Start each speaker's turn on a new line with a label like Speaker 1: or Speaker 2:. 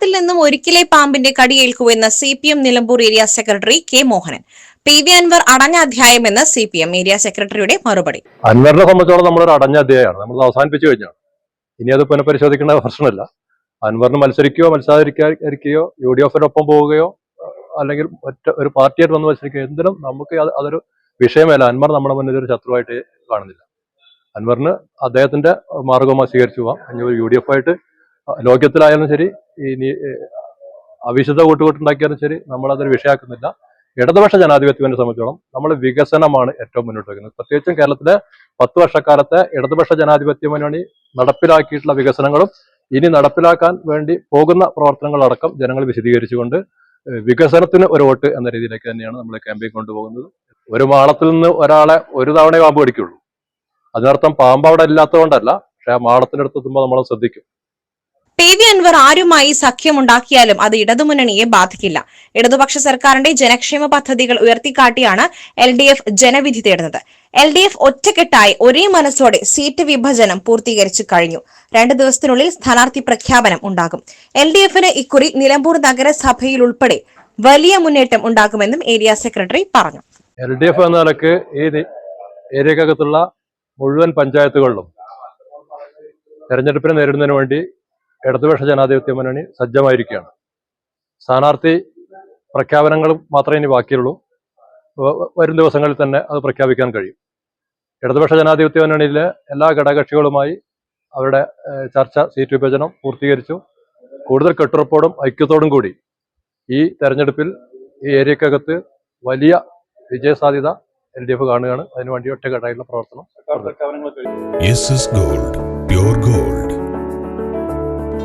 Speaker 1: നാട്ടിൽ നിന്നും ഒരിക്കലേ പാമ്പിന്റെ കടിയേൽക്കുവെന്ന് C P M Nilambur area secretary K Mohanan. P V Anvar അടഞ്ഞ അധ്യായമെന്ന് സി പി എം ഏരിയ സെക്രട്ടറിയുടെ മറുപടി.
Speaker 2: അൻവറിനെ സംബന്ധിച്ചോളം നമ്മളൊരു അടഞ്ഞ അധ്യായമാണ്. നമ്മൾ അവസാനിപ്പിച്ചു കഴിഞ്ഞാണ്. ഇനി അത് പുനഃപരിശോധിക്കേണ്ട പ്രശ്നമില്ല. അൻവറിന് മത്സരിക്കുകയോ മത്സരിക്കാതിരിക്കുകയോ യു ഡി എഫിനൊപ്പം പോവുകയോ അല്ലെങ്കിൽ മറ്റൊരു ഒരു പാർട്ടിയായിട്ട് വന്ന് മത്സരിക്കുകയോ എന്തിനും നമുക്ക് അതൊരു വിഷയമല്ല. അൻവർ നമ്മുടെ മുന്നിൽ ഒരു ശത്രുവായിട്ട് കാണുന്നില്ല. അൻവറിന് അദ്ദേഹത്തിന്റെ മാർഗമായി സ്വീകരിച്ചു പോവാം. യു ഡി എഫ് ആയിട്ട് ലോക്യത്തിലായാലും ശരി ഏഹ്, അവിശുദ്ധ കൂട്ടുകൂട്ടുണ്ടാക്കിയാലും ശരി നമ്മളതൊരു വിഷയമാക്കുന്നില്ല. ഇടതുപക്ഷ ജനാധിപത്യത്തിനെ സംബന്ധിച്ചോളം നമ്മൾ വികസനമാണ് ഏറ്റവും മുന്നോട്ട് വയ്ക്കുന്നത് പ്രത്യേകിച്ചും കേരളത്തിലെ പത്ത് വർഷക്കാലത്തെ ഇടതുപക്ഷ ജനാധിപത്യ മുന്നണി നടപ്പിലാക്കിയിട്ടുള്ള വികസനങ്ങളും ഇനി നടപ്പിലാക്കാൻ വേണ്ടി പോകുന്ന പ്രവർത്തനങ്ങളടക്കം ജനങ്ങൾ വിശദീകരിച്ചുകൊണ്ട് വികസനത്തിന് ഒരു വോട്ട് എന്ന രീതിയിലേക്ക് തന്നെയാണ് നമ്മൾ ക്യാമ്പയിൻ കൊണ്ടുപോകുന്നത്. ഒരു മാളത്തിൽ നിന്ന് ഒരാളെ ഒരു തവണ പാമ്പ് കടിക്കുള്ളൂ അതിനർത്ഥം പാമ്പ് അവിടെ ഇല്ലാത്തതുകൊണ്ടല്ല പക്ഷെ ആ മാളത്തിനടുത്ത് എത്തുമ്പോൾ നമ്മൾ ശ്രദ്ധിക്കും.
Speaker 1: പി വി അൻവർ ആരുമായി സഖ്യമുണ്ടാക്കിയാലും അത് ഇടതുമുന്നണിയെ ബാധിക്കില്ല. ഇടതുപക്ഷ സർക്കാരിന്റെ ജനക്ഷേമ പദ്ധതികൾ ഉയർത്തിക്കാട്ടിയാണ് എൽ ഡി എഫ് ജനവിധി തേടുന്നത്. എൽ ഡി എഫ് ഒറ്റക്കെട്ടായി ഒരേ മനസ്സോടെ സീറ്റ് വിഭജനം പൂർത്തീകരിച്ചു കഴിഞ്ഞു. രണ്ട് ദിവസത്തിനുള്ളിൽ സ്ഥാനാർത്ഥി പ്രഖ്യാപനം ഉണ്ടാകും. എൽ ഡി എഫിന് ഇക്കുറി നിലമ്പൂർ നഗരസഭയിൽ ഉൾപ്പെടെ വലിയ മുന്നേറ്റം ഉണ്ടാകുമെന്നും ഏരിയ സെക്രട്ടറി പറഞ്ഞു.
Speaker 2: എൽ ഡി എഫ് എന്ന നിലയ്ക്ക് ഈ ഏരിയക്കകത്തുള്ള മുഴുവൻ പഞ്ചായത്തുകളിലും തെരഞ്ഞെടുപ്പിനെ നേരിടുന്നതിന് വേണ്ടി ഇടതുപക്ഷ ജനാധിപത്യ മുന്നണി സജ്ജമായിരിക്കുകയാണ്. സ്ഥാനാർത്ഥി പ്രഖ്യാപനങ്ങൾ മാത്രമേ ഇനി ബാക്കിയുള്ളൂ. വരും ദിവസങ്ങളിൽ തന്നെ അത് പ്രഖ്യാപിക്കാൻ കഴിയും. ഇടതുപക്ഷ ജനാധിപത്യ മുന്നണിയിലെ എല്ലാ ഘടകകക്ഷികളുമായി അവരുടെ ചർച്ച സീറ്റ് വിഭജനം പൂർത്തീകരിച്ചു. കൂടുതൽ കെട്ടുറപ്പോടും ഐക്യത്തോടും കൂടി ഈ തെരഞ്ഞെടുപ്പിൽ ഈ ഏരിയക്കകത്ത് വലിയ വിജയസാധ്യത എൽ ഡി എഫ് കാണുകയാണ്. അതിനുവേണ്ടി ഒറ്റക്കെട്ടായിട്ടുള്ള പ്രവർത്തനം
Speaker 3: gold pure gold